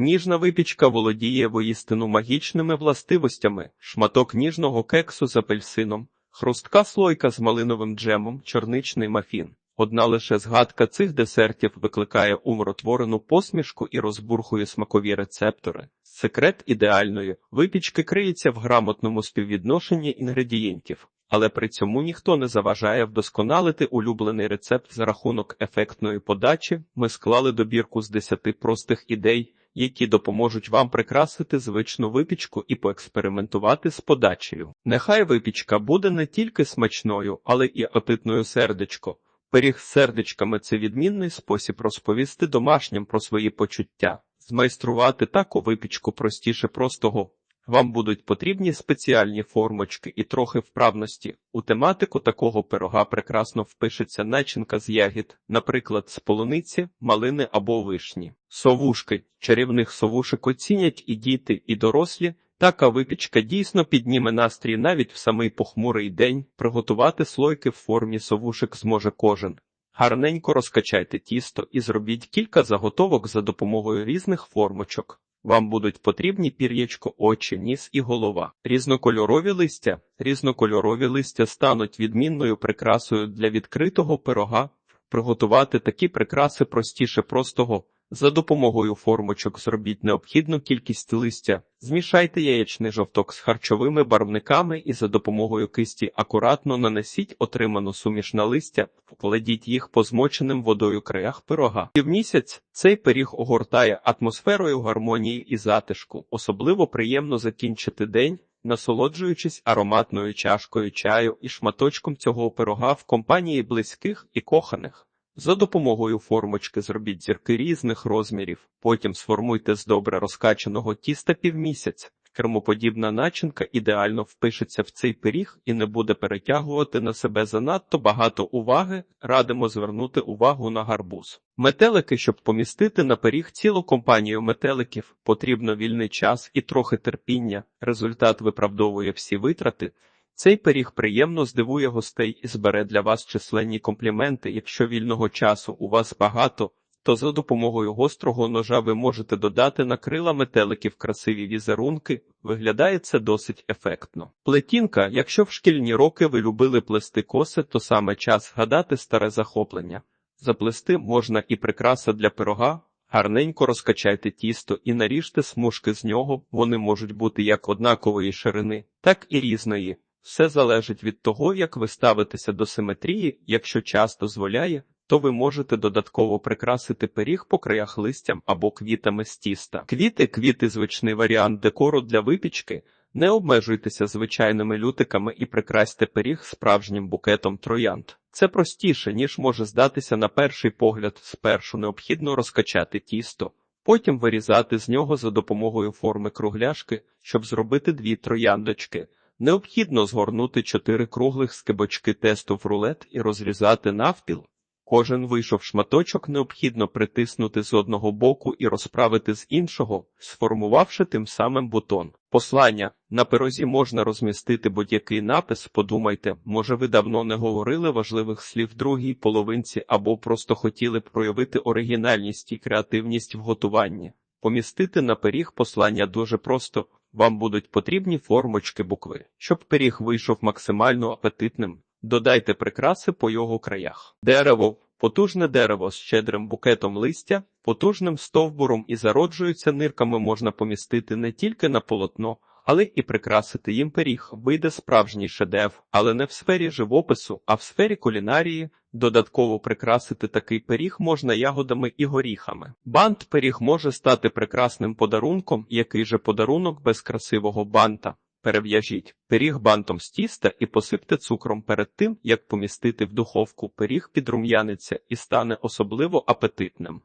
Ніжна випічка володіє воістину магічними властивостями, шматок ніжного кексу з апельсином, хрустка слойка з малиновим джемом, чорничний мафін. Одна лише згадка цих десертів викликає умиротворену посмішку і розбурхує смакові рецептори. Секрет ідеальної випічки криється в грамотному співвідношенні інгредієнтів, але при цьому ніхто не заважає вдосконалити улюблений рецепт за рахунок ефектної подачі. Ми склали добірку з 10 простих ідей, які допоможуть вам прикрасити звичну випічку і поекспериментувати з подачею. Нехай випічка буде не тільки смачною, але і апетитною сердечко. Пиріг з сердечками це відмінний спосіб розповісти домашнім про свої почуття. Змайструвати таку випічку простіше простого. Вам будуть потрібні спеціальні формочки і трохи вправності. У тематику такого пирога прекрасно впишеться начинка з ягід, наприклад, з полуниці, малини або вишні. Совушки. Чарівних совушек оцінять і діти, і дорослі. Така випічка дійсно підніме настрій навіть в самий похмурий день. Приготувати слойки в формі совушек зможе кожен. Гарненько розкачайте тісто і зробіть кілька заготовок за допомогою різних формочок. Вам будуть потрібні пір'ячко, очі, ніс і голова. Різнокольорові листя. Різнокольорові листя стануть відмінною прикрасою для відкритого пирога. Приготувати такі прикраси простіше простого. За допомогою формочок зробіть необхідну кількість листя, змішайте яєчний жовток з харчовими барвниками і за допомогою кисті акуратно нанесіть отриману суміш на листя, покладіть їх по змоченим водою краях пирога. Півмісяць цей пиріг огортає атмосферою гармонії і затишку. Особливо приємно закінчити день, насолоджуючись ароматною чашкою чаю і шматочком цього пирога в компанії близьких і коханих. За допомогою формочки зробіть зірки різних розмірів, потім сформуйте з добре розкачаного тіста півмісяць. Кермоподібна начинка ідеально впишеться в цей пиріг і не буде перетягувати на себе занадто багато уваги. Радимо звернути увагу на гарбуз. Метелики, щоб помістити на пиріг цілу компанію метеликів, потрібно вільний час і трохи терпіння. Результат виправдовує всі витрати. Цей пиріг приємно здивує гостей і збере для вас численні компліменти. Якщо вільного часу у вас багато, то за допомогою гострого ножа ви можете додати на крила метеликів красиві візерунки. Виглядає це досить ефектно. Плетінка, якщо в шкільні роки ви любили плести коси, то саме час згадати старе захоплення. Заплести можна і прикраса для пирога. Гарненько розкачайте тісто і наріжте смужки з нього. Вони можуть бути як однакової ширини, так і різної. Все залежить від того, як ви ставитеся до симетрії, якщо час дозволяє, то ви можете додатково прикрасити пиріг по краях листям або квітами з тіста. Квіти, квіти звичний варіант декору для випічки. Не обмежуйтеся звичайними лютиками і прикрасьте пиріг справжнім букетом троянд. Це простіше, ніж може здатися на перший погляд. Спершу необхідно розкачати тісто, потім вирізати з нього за допомогою форми кругляшки, щоб зробити дві трояндочки. Необхідно згорнути чотири круглих скибочки тесту в рулет і розрізати навпіл. Кожен вийшов шматочок необхідно притиснути з одного боку і розправити з іншого, сформувавши тим самим бутон. Послання на пирозі можна розмістити будь-який напис. Подумайте, може, ви давно не говорили важливих слів другій половинці або просто хотіли б проявити оригінальність і креативність в готуванні. Помістити на пиріг послання дуже просто. Вам будуть потрібні формочки букви. Щоб пиріг вийшов максимально апетитним, додайте прикраси по його краях. Дерево потужне дерево з щедрим букетом листя, потужним стовбуром і зароджуються нирками можна помістити не тільки на полотно, але і прикрасити їм пиріг. Вийде справжній шедевр, але не в сфері живопису, а в сфері кулінарії. Додатково прикрасити такий пиріг можна ягодами і горіхами. Бант пиріг може стати прекрасним подарунком, який же подарунок без красивого банта. Перев'яжіть пиріг бантом з тіста і посипте цукром перед тим, як помістити в духовку. Пиріг підрум'яниться і стане особливо апетитним.